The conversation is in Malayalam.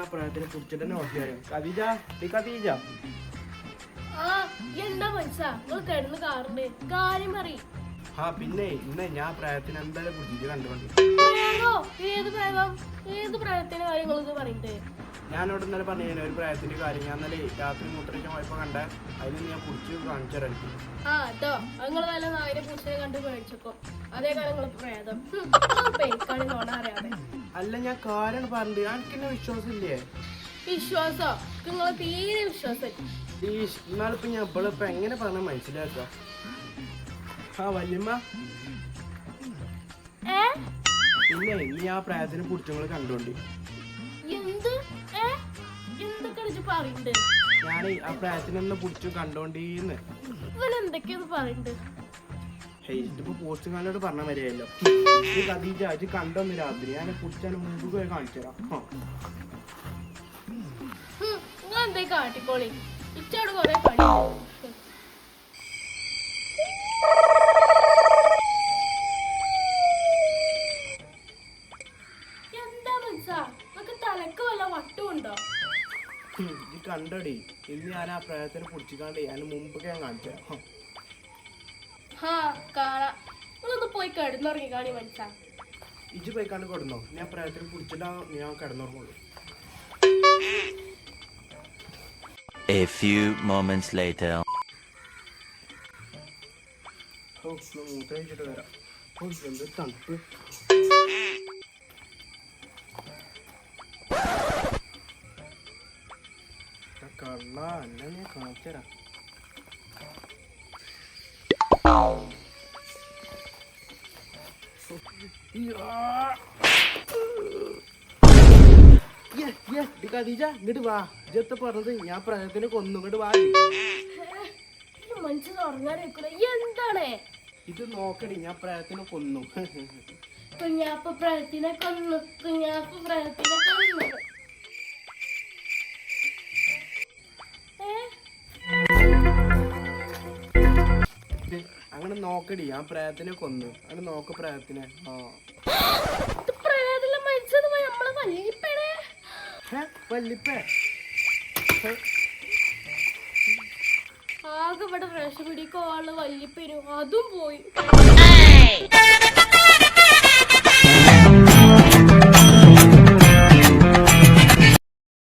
ഇന്ന് ആ കുറിച്ച് കുറിച്ചിട്ട് തന്നെ ഓർത്തിയാലും കവിജ ഡി കവിജ ആ എന്താ മനസ്സാ? നിങ്ങൾ കിടന്ന് കാറുണ്ട്? കാര്യം പറയും. ആ പിന്നെ ഇന്ന് ഞാൻ പ്രായത്തിന് എന്തായാലും കുറിച്ചിട്ട് കണ്ടുകൊണ്ട് ഏത്? പ്രായം ഏത് പ്രേതത്തിന്റെ കാര്യങ്ങൾ ഇത് ഞാനോട് ഇന്നലെ പറഞ്ഞു ഒരു പ്രായത്തിന്റെ കാര്യം. ഞാൻ ഇന്നലെ രാത്രി മൂത്രയ്ക്ക് പോയപ്പോ കണ്ട അതിന് ഞാൻ കുടിച്ചു കാണിച്ചു തരാം എനിക്ക്. ആ കേട്ടോ നിങ്ങൾ വല്ല നായരെ പൂച്ചനെ കണ്ട് മേടിച്ചപ്പോ അതേ കാലം പ്രേതം. അറിയാതെ. അല്ല ഞാൻ കാര്യം പറഞ്ഞത്. എനിക്കെന്നെ വിശ്വാസമില്ലേ? വിശ്വാസോ? നിങ്ങളെ തീരെ വിശ്വാസം ഈ എന്നാലിപ്പോ ഞാൻ ഇപ്പോഴിപ്പോ എങ്ങനെ പറഞ്ഞ മനസ്സിലാക്കുക ആ വല്യമ്മ. പിന്നെ ഇനി ആ പ്രായത്തിന് കണ്ടുകൊണ്ട് എന്ത് ഏ എന്തൊക്കെ പറയണ്ട്? ആ പ്രായത്തിനൊന്ന് പിടിച്ചു കണ്ടോണ്ടീന്ന്. ഇവൻ എന്തൊക്കെയാന്ന് പറയണ്ട് ഇതിപ്പോ പോസ്റ്റ് കാനോട് പറഞ്ഞ മതിയല്ലോ ഈ കഥീജ ഇത് കണ്ടോന്ന് രാത്രി. ഞാൻ കുടിച്ചാൽ മുമ്പ് പോയി കാണിച്ചു തരാം. നിങ്ങൾ എന്തേ കാട്ടിക്കോളി? ഇച്ചോട് കൊറേ പണി ഇത് കണ്ടടി. ഇന്ന് ഞാൻ ആ പ്രേതത്തിന് പിടിച്ചിക്കാണ്ട് ഞാൻ മുമ്പൊക്കെ ഞാൻ കാണിച്ചു തരാം. ഹാ കാണാ. നിങ്ങളൊന്ന് പോയി കിടന്നുറങ്ങി കാണി മനസ്സാ ഇജ് പോയി കണ്ട് കൊടുന്നോ. ഞാൻ പ്രേതത്തിന് പിടിച്ചിട്ടാ ഞാൻ കിടന്നുറങ്ങുള്ളൂ. A few moments later. മൂത്ര കഴിച്ചിട്ട് വരാം. എന്ത് തണുപ്പ്. അല്ല ഞാൻ കാണിച്ചു തരാം ഖദീജ ഇങ്ങോട്ട് വാ. ഇജത്ത് പറഞ്ഞത്? ഞാൻ പ്രയത്നം കൊന്നു ഇങ്ങോട്ട് വാ. നീ. മനസ്സ് ഉറങ്ങാനിരിക്കണ എന്താണ്? ഇത് നോക്കടി ഞാൻ പ്രയത്നം കൊന്നു. കുഞ്ഞാപ്പ പ്രയത്തിനെ കൊന്നു കുഞ്ഞാപ്പ പ്രയത്തിനെ കൊന്നു. നോക്കടി ഞാൻ പ്രയത്തിനെ കൊന്നു. അങ്ങനെ നോക്ക് പ്രയത്തിനെ ആ. വല്ലിപ്പേ. ആകെ ഇവിടെ ഫ്രഷ് പിടിക്കോ ആൾ വല്ലിപ്പേരും. അതും പോയി.